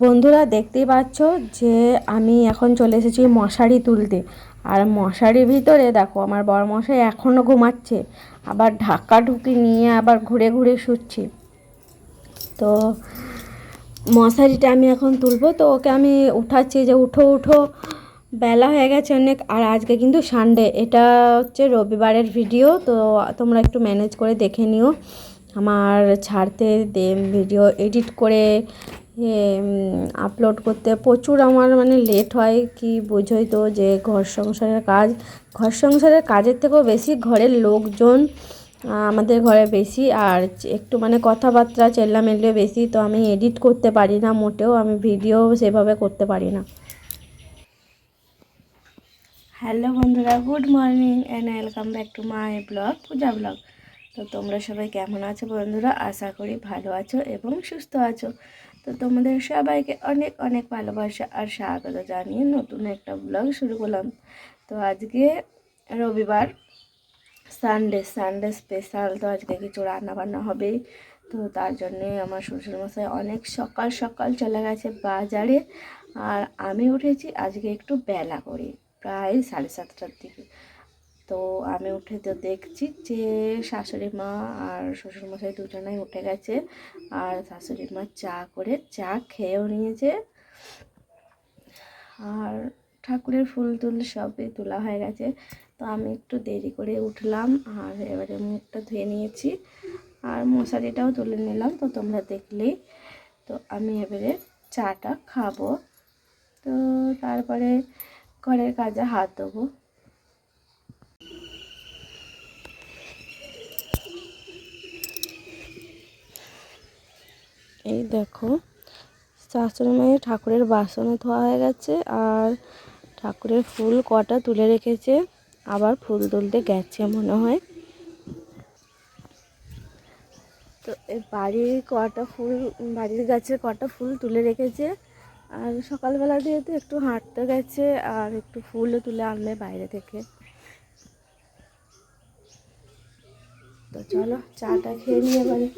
বন্ধুরা দেখতেই পাচ্ছ যে আমি এখন চলে এসেছি মশারি তুলতে। আর মশারির ভিতরে দেখো আমার বড় মশাই এখনও ঘুমাচ্ছে। আবার ঢাকা ঢুকি নিয়ে আবার ঘুরে ঘুরে শুচ্ছি। তো মশারিটা আমি এখন তুলবো। তো ওকে আমি উঠাচ্ছি যে উঠো উঠো। বেলা হয়ে গেছে অনেক আর আজকে কিন্তু সানডে। এটা হচ্ছে রবিবারের ভিডিও। তো তোমরা একটু ম্যানেজ করে দেখে নিও। আমার ছাড়তে দে ভিডিও এডিট করে আপলোড করতে প্রচুর আমার মানে লেট হয়, কি বোঝোই তো যে ঘর সংসারের কাজ। ঘর সংসারের কাজের থেকেও বেশি ঘরের লোকজন আমাদের ঘরে বেশি। আর একটু মানে কথাবার্তা চেল্লামেল্লি বেশি, তো আমি এডিট করতে পারি না মোটেও, আমি ভিডিও সেভাবে করতে পারি না। হ্যালো বন্ধুরা good morning and welcome back to my blog Puja blog তো তোমরা সবাই কেমন আছো বন্ধুরা? আশা করি ভালো আছো এবং সুস্থ আছো। তো তোমাদের সবাইকে অনেক অনেক ভালোবাসা আর স্বাগত জানিয়ে নতুন একটা ব্লগ শুরু করলাম। তো আজকে রবিবার সানডে সানডে স্পেশাল তো আজকে কিছু রান্না বান্না হবে। তো তার জন্যে আমার শ্বশুরমশাই অনেক সকাল সকাল চলে গেছে বাজারে আর আমি উঠেছি আজকে একটু বেলা করে, প্রায় সাড়ে সাতটার দিকে। তো আমি উঠে তো দেখছি যে শাশুড়ি মা আর শ্বশুরমশাই দুজনেই উঠে গেছে। আর শাশুড়ি মা চা করে চা খেয়েও নিয়েছে। আর ঠাকুরের ফুল টুল সবই তোলা হয়ে গেছে। তো আমি একটু দেরি করে উঠলাম আর এবারে মুখটা ধুয়ে নিয়েছি। আর মশারিটাও তুলে নিলাম, তো তোমরা দেখলেই। তো আমি এবারে চাটা খাব। তো তারপরে ঘরের কাজে হাত দেবো। এই দেখো, শাশুড়ি মায়ের ঠাকুরের বাসনও ধোয়া হয়ে গেছে আর ঠাকুরের ফুল কটা তুলে রেখেছে, আবার ফুল তুলতে গেছে মনে হয়। তো বাড়ির কটা ফুল, বাড়ির গাছের কটা ফুল তুলে রেখেছে, আর সকালবেলা দিয়ে তো একটু হাঁটতে গেছে, আর একটু ফুলও তুলে আনবে বাইরে থেকে। তো চলো, চাটা খেয়ে নিয়ে এবারে।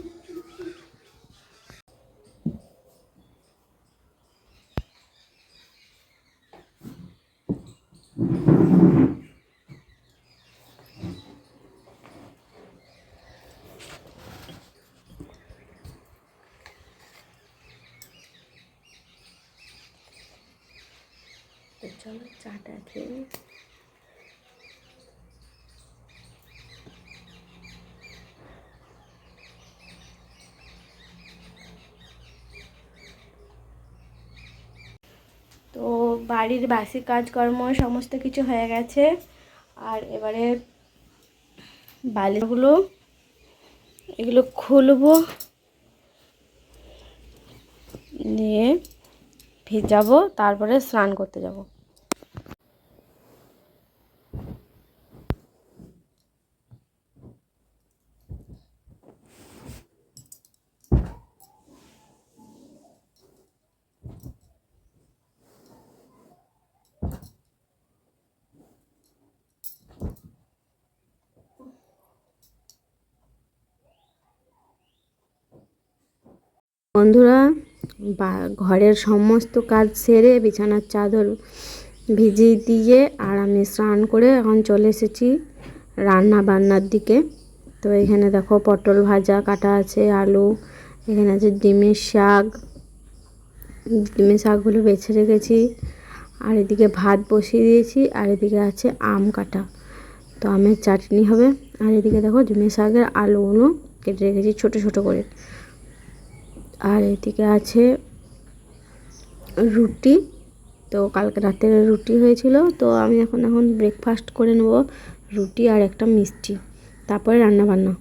চলো চাটা খেয়ে তো বাড়ির বাসি কাজকর্ম, সমস্ত কিছু হয়ে গেছে। আর এবারে বালিগুলো এগুলো খুলবো, নিয়ে ভিজাবো, তারপরে স্নান করতে যাব। বন্ধুরা, বা ঘরের সমস্ত কাজ সেরে বিছানার চাদর ভিজিয়ে দিয়ে আর আমি স্নান করে এখন চলে এসেছি রান্না বান্নার দিকে। তো এখানে দেখো পটল ভাজা কাটা আছে, আলু, এখানে আছে ডিমের শাক। ডিমের শাকগুলো বেছে রেখেছি। আর এদিকে ভাত বসিয়ে দিয়েছি, আর এদিকে আছে আম কাটা। তো আমের চাটনি হবে। আর এদিকে দেখো ডিমের শাকের আলুগুলো কেটে রেখেছি ছোট ছোট করে। আর এদিকে আছে রুটি। তো কালকে রাতের রুটি হয়েছিল। তো আমি এখন এখন ব্রেকফাস্ট করে নেব রুটি আর একটা মিষ্টি। তারপরে রান্না বান্না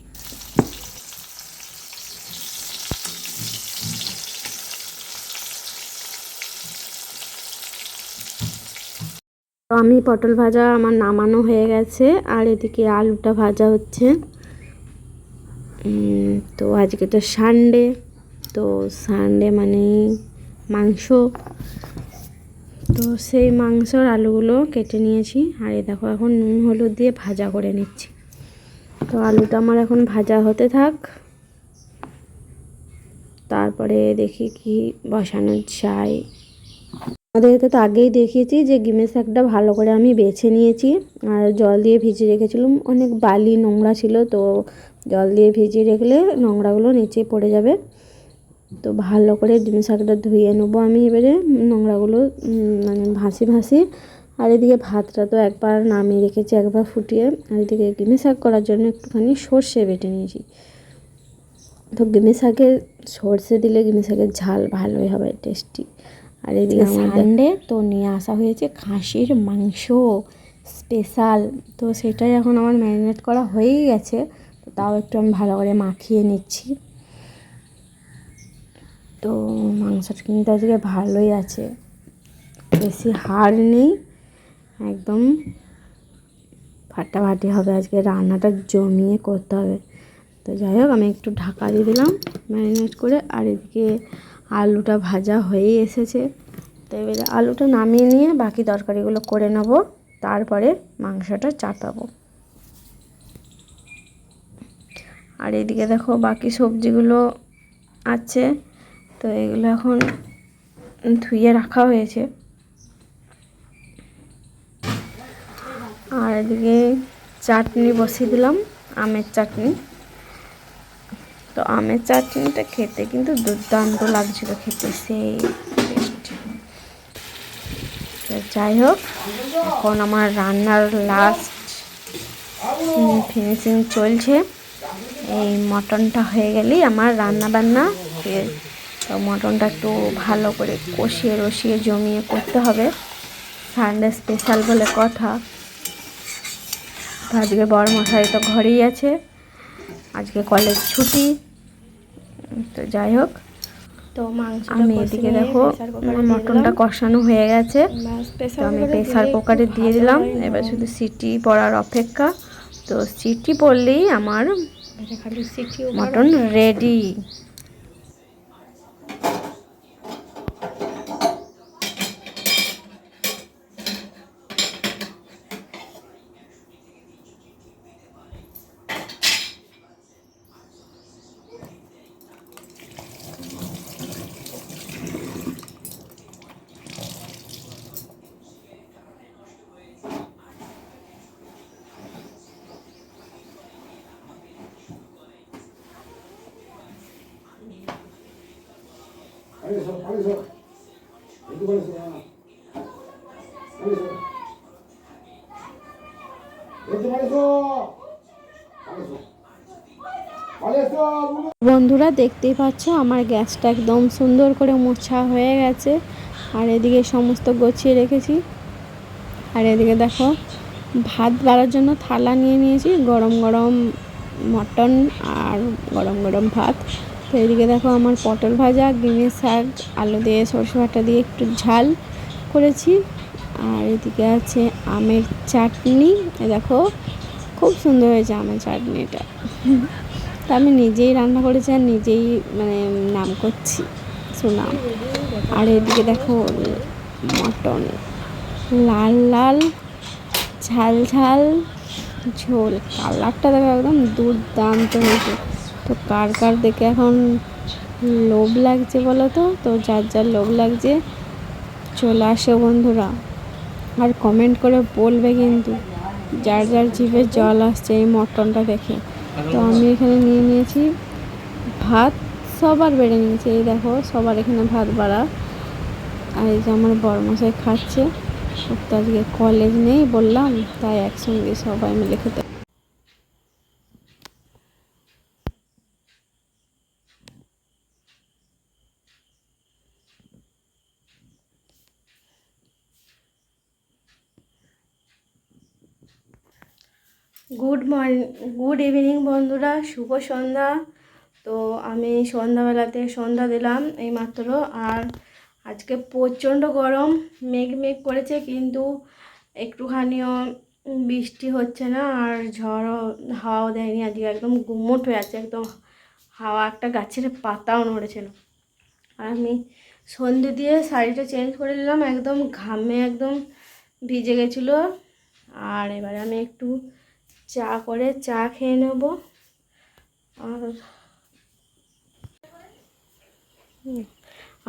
তো আমি পটল ভাজা আমার নামানো হয়ে গেছে। আর এদিকে আলুটা ভাজা হচ্ছে। তো আজকে তো সানডে তো সানডে মানে মাংস। তো সেই মাংসর আলুগুলো কেটে নিয়েছি। আর এ দেখো এখন নুন হলুদ দিয়ে ভাজা করে নিচ্ছি। তো আলুটা আমার এখন ভাজা হতে থাক। তারপরে দেখি কি বসানো যায়। আমাদেরকে তো আগেই দেখিয়েছি যে গিমের শাকটা ভালো করে আমি বেছে নিয়েছি। আর জল দিয়ে ভিজিয়ে রেখেছিলাম। অনেক বালি নোংরা ছিল, তো জল দিয়ে ভিজিয়ে রাখলে নোংরাগুলো নিচে পড়ে যাবে। তো ভালো করে ডিম শাকটা ধুয়ে নেব আমি এবারে। নোংরাগুলো মানে ভাসি ভাসি আর এদিকে ভাতটা তো একবার নামিয়ে রেখেছি, একবার ফুটিয়ে। আর এদিকে ডিমে শাক করার জন্য একটুখানি সর্ষে বেটে নিয়েছি। তো গিমি শাকে সর্ষে দিলে গিমি শাকের ঝাল ভালোই হবে, টেস্টি। আর এদিকে সানডে তো নিয়ে আসা হয়েছে খাসির মাংস স্পেশাল তো সেটাই এখন আমার ম্যারিনেট করা হয়েই গেছে। তো তাও একটু আমি ভালো করে মাখিয়ে নিচ্ছি। তো মাংসটা কিন্তু আজকে ভালোই আছে। বেশি হাড় নেই, একদম ফাটাফাটি হবে আজকে, রান্নাটা জমিয়ে করতে হবে। তো যাই হোক, আমি একটু ঢাকা দিয়ে দিলাম ম্যারিনেট করে, আর এদিকে আলুটা ভাজা হয়েই এসেছে। তো এবারে আলুটা নামিয়ে নিয়ে বাকি তরকারিগুলো করে নেব, তারপরে মাংসটা চাতাবো আর এদিকে দেখো বাকি সবজিগুলো আছে। তো এগুলো এখন ধুয়ে রাখা হয়েছে। আর এদিকে চাটনি বসিয়ে দিলাম, আমের চাটনি। তো আমের চাটনিটা খেতে কিন্তু দুর্দান্ত লাগছিল, খেতে সেই যাই হোক, এখন আমার রান্নার লাস্ট ফিনিশিং চলছে। এই মটনটা হয়ে গেলেই আমার রান্না বান্না মটনটা একটু ভালো করে কষিয়ে রসিয়ে জমিয়ে করতে হবে। সানডে স্পেশাল বলে কথা। আজকে বড় মশাই তো ঘরেই আছে। আজকে কলেজ ছুটি। তো যাই হোক তো মাংস আমি এদিকে দেখো মটনটা কষানো হয়ে গেছে। তো আমি প্রেসার কুকারে দিয়ে দিলাম। এবার শুধু সিটি পড়ার অপেক্ষা। তো সিটি পড়লেই আমার মটন রেডি 빨리 서, 빨리 서. 어디 빨리 서. 빨리 서. 어디 빨리 서. 빨리 서. 빨리 서. 물건 বন্ধুরা দেখতেই পাচ্ছ আমার গ্যাসটা একদম সুন্দর করে মোছা হয়ে গেছে আর এদিকে সমস্ত গুছিয়ে রেখেছি আর এদিকে দেখো ভাত বাড়ার জন্য থালা নিয়ে নিয়েছি গরম গরম মটন আর গরম গরম ভাত তো এদিকে দেখো আমার পটল ভাজা, ডিমের শাক, আলু দিয়ে সরষে বাটা দিয়ে একটু ঝাল করেছি। আর এদিকে আছে আমের চাটনি। দেখো, খুব সুন্দর হয়েছে আমের চাটনিটা। তা আমি নিজেই রান্না করেছি আর নিজেই মানে নাম করছি, সুনাম। আর এদিকে দেখো মটন। লাল লাল, ঝাল ঝাল, ঝোল। কালারটা দেখো একদম দুর্দান্ত হয়েছে। তো কার কার দেখে এখন লোভ লাগছে বলো তো? তো যার যার লোভ লাগছে, চলে আসে বন্ধুরা। আর কমেন্ট করে বলবে কিন্তু, যার যার জিভে জল আসছে এই মটনটা দেখে। তো আমি এখানে নিয়ে নিয়েছি ভাত, সবার বেড়ে নিয়েছি। এই দেখো, সবার এখানে ভাত বাড়া। আর এই যে আমার বড়মশাই খাচ্ছে। তো আজকে কলেজ নেই বললাম, তাই একসঙ্গে সবাই মিলে খেতে গুড মর্নিং গুড ইভিনিং বন্ধুরা। শুভ সন্ধ্যা। তো আমি সন্ধ্যাবেলাতে সন্ধ্যা দিলাম এইমাত্র, আর আজকে প্রচণ্ড গরম, মেঘ মেঘ করেছে, কিন্তু একটুখানিও বৃষ্টি হচ্ছে না, আর ঝড়ও, হাওয়াও দেয়নি। আজকে একদম গুমোট হয়ে আছে, একদম হাওয়া, একটা গাছের পাতাও নড়েছে না। আর আমি সন্ধে দিয়ে শাড়িটা চেঞ্জ করে নিলাম, একদম ঘামে একদম ভিজে গেছিল। আর এবারে আমি একটু চা করে চা খেয়ে নেব। আর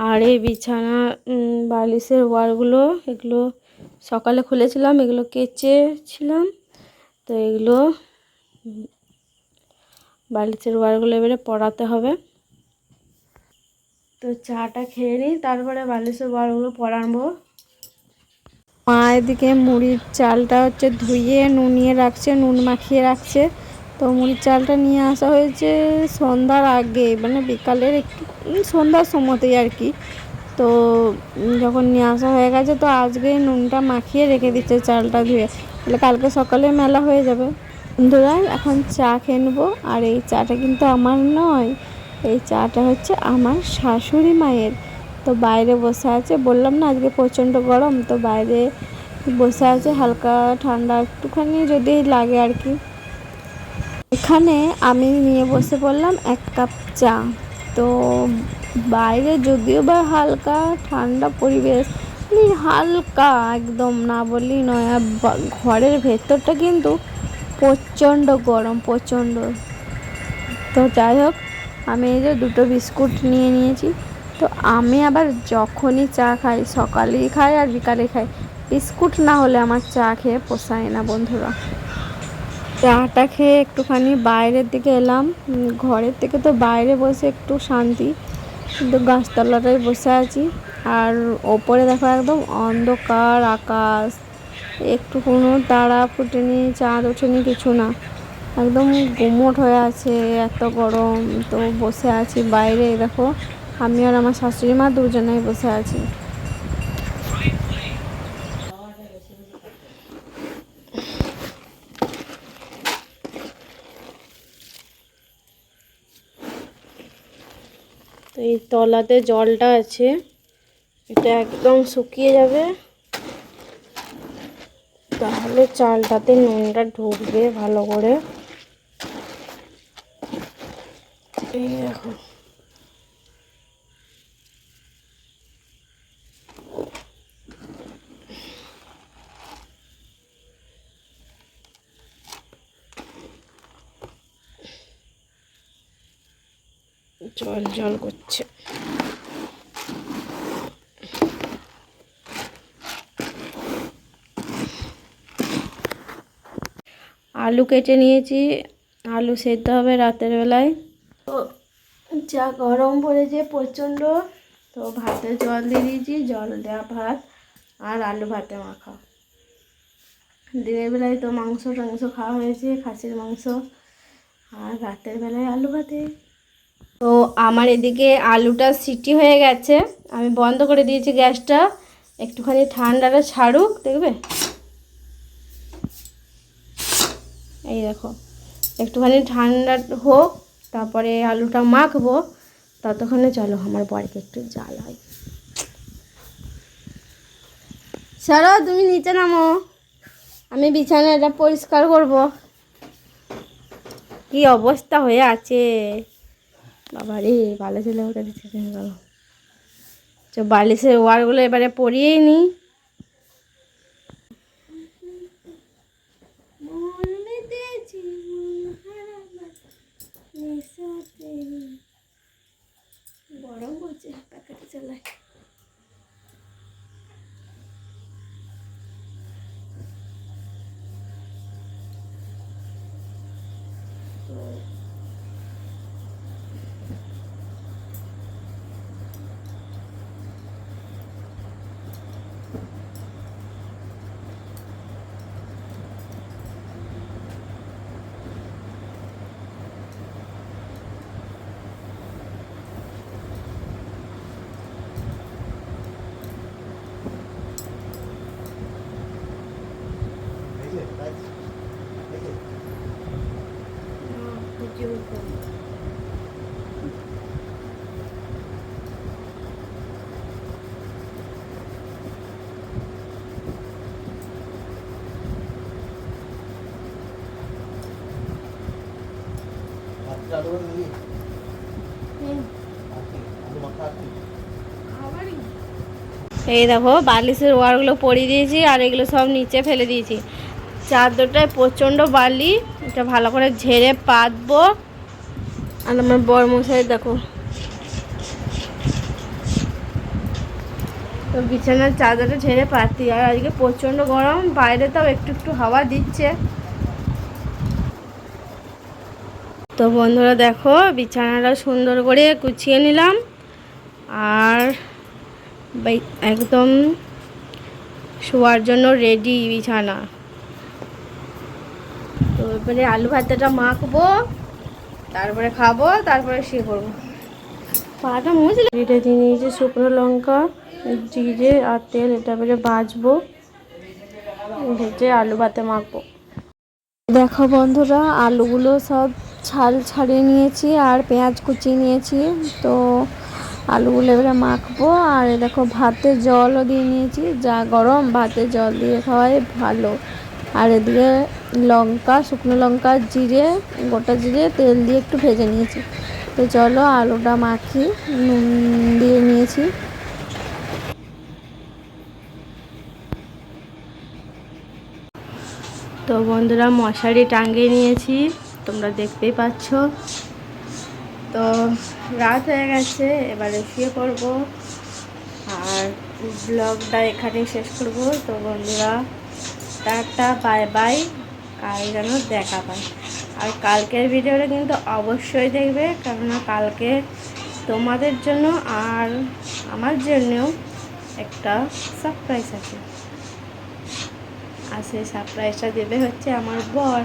আর এই বিছানা বালিশের ওয়ারগুলো এগুলো সকালে খুলেছিলাম, এগুলো কেচেছিলাম। তো এগুলো বালিশের ওয়ারগুলো এবারে পড়াতে হবে। তো চাটা খেয়ে নিই, তারপরে বালিশের ওয়ারগুলো পরাবো মা এদিকে মুড়ির চালটা হচ্ছে ধুইয়ে নুনিয়ে রাখছে, নুন মাখিয়ে রাখছে। তো মুড়ির চালটা নিয়ে আসা হয়েছে সন্ধ্যার আগে মানে বিকালের একটু সন্ধ্যার সময়তেই আর কি। তো যখন নিয়ে আসা হয়ে গেছে, তো আজকে নুনটা মাখিয়ে রেখে দিচ্ছে চালটা ধুয়ে। তাহলে কালকে সকালে মেলা হয়ে যাবে। বন্ধুরা, এখন চা খেয়ে নেব। আর এই চাটা কিন্তু আমার নয়, এই চাটা হচ্ছে আমার শাশুড়ি মায়ের। তো বাইরে বসে আছে। বললাম না, আজকে প্রচণ্ড গরম, তো বাইরে বসে আছে, হালকা ঠান্ডা একটুখানি যদি লাগে আর কি। এখানে আমি নিয়ে বসে পড়লাম এক কাপ চা। তো বাইরে যদিও বা হালকা ঠান্ডা পরিবেশ মানে হালকা একদম না বলি নয় ঘরের ভেতরটা কিন্তু প্রচণ্ড গরম, প্রচণ্ড। তো যাই হোক, আমি এই যে দুটো বিস্কুট নিয়ে নিয়েছি। তো আমি আবার যখনই চা খাই, সকালেই খাই আর বিকালে খাই, বিস্কুট না হলে আমার চা খেয়ে পোষায় না বন্ধুরা। চাটা খেয়ে একটুখানি বাইরের দিকে এলাম ঘরের থেকে তো বাইরে বসে একটু শান্তি, কিন্তু গাছতলাটাই বসে আছি আর ওপরে দেখো একদম অন্ধকার আকাশ একটু কোনো তারা ফুটেনি, চাঁদ ওঠেনি, কিছু না। একদম গুমোট হয়ে আছে, এত গরম, তো বসে আছি বাইরে, দেখো। আমি আর আমার শাশুড়ি মা দুজনেই বসে আছি। তো এই তলাতে জলটা আছে, এটা একদম শুকিয়ে যাবে। তাহলে চালটাতে নুনটা ঢুকবে ভালো করে। এই দেখো। জল জল করছে। আলু কেটে নিয়েছি। আলু সেদ্ধ হবে রাতের বেলায়। তো যা গরম পড়েছে প্রচণ্ড, তো ভাতে জল দিয়ে দিয়েছি, জল দেওয়া ভাত আর আলু ভাতে মাখা। দিনের বেলায় তো মাংস, টাংস খাওয়া হয়েছে, খাসির মাংস আর রাতের বেলায় আলু ভাতে। তো আমার এদিকে আলুটা সিটি হয়ে গেছে। আমি বন্ধ করে দিয়েছি গ্যাসটা। একটুখানি ঠান্ডাটা ছাড়ুক, দেখবে? এই দেখো, একটুখানি ঠান্ডা হোক, তারপরে আলুটা মাখবো, ততক্ষণে চলো আমার বরকে একটু জাল হয় সারা, তুমি নিচে নামো। আমি বিছানাটা পরিষ্কার করব। কি অবস্থা হয়ে আছে? বাবা রে ভালো ছেলে ওটা দিচ্ছে গেল তো বালিশের ওয়ারগুলো এবারে পরিয়েই নি। গরম করছে প্যাকেটে চালায়। এই দেখো বালিশের ওয়ারগুলো পরিয়ে দিয়েছি আর এগুলো সব নিচে ফেলে দিয়েছি। চাদরটায় প্রচণ্ড বালি এটা ভালো করে ঝেড়ে পাতবো। আর আমার বর মশাই দেখো। তো বিছানার চাদরটা ঝেড়ে পাতি আর আজকে প্রচণ্ড গরম বাইরে তাও একটু একটু হাওয়া দিচ্ছে। তো বন্ধুরা দেখো, বিছানাটা সুন্দর করে গুছিয়ে নিলাম। আর একদম শোয়ার জন্য রেডি বিছানা। তো এবারে আলু ভাতাটা মাখবো, তারপরে খাব, তারপরে শুয়ে পড়ব। পাটা মুছলে এটা দিয়ে নিয়েছি শুকনো লঙ্কা, জিরে আর তেল, এটা এবারে বাজবো ভেজে আলু ভাতে মাখবো। দেখো বন্ধুরা, আলুগুলো সব ছাল ছাড়িয়ে নিয়েছি আর পেঁয়াজ কুচিয়ে নিয়েছি। তো আলুগুলো এবারে মাখবো। আর দেখো, ভাতে জলও দিয়ে নিয়েছি। যা গরম, ভাতে জল দিয়ে খাওয়াই ভালো। আর এদিকে লঙ্কা, শুকনো লঙ্কা জিরে, গোটা জিরে, তেল দিয়ে একটু ভেজে নিয়েছি। তো চলো আলুটা মাখি, নুন দিয়ে নিয়েছি। তো বন্ধুরা মশারি টাঙিয়ে নিয়েছি, তোমরা দেখতেই পাচ্ছ। তো রাত হয়ে গেছে, এবারে শুয়ে পড়ব। আর ব্লগটা এখানেই শেষ করব। তো বন্ধুরা, টাটা, বাই বাই। কাল যেন দেখা পায় আর কালকের ভিডিওটা কিন্তু অবশ্যই দেখবে, কেননা কালকে তোমাদের জন্য আর আমার জন্যও একটা সারপ্রাইজ আছে। আর সেই সারপ্রাইজটা দেবে হচ্ছে আমার বর।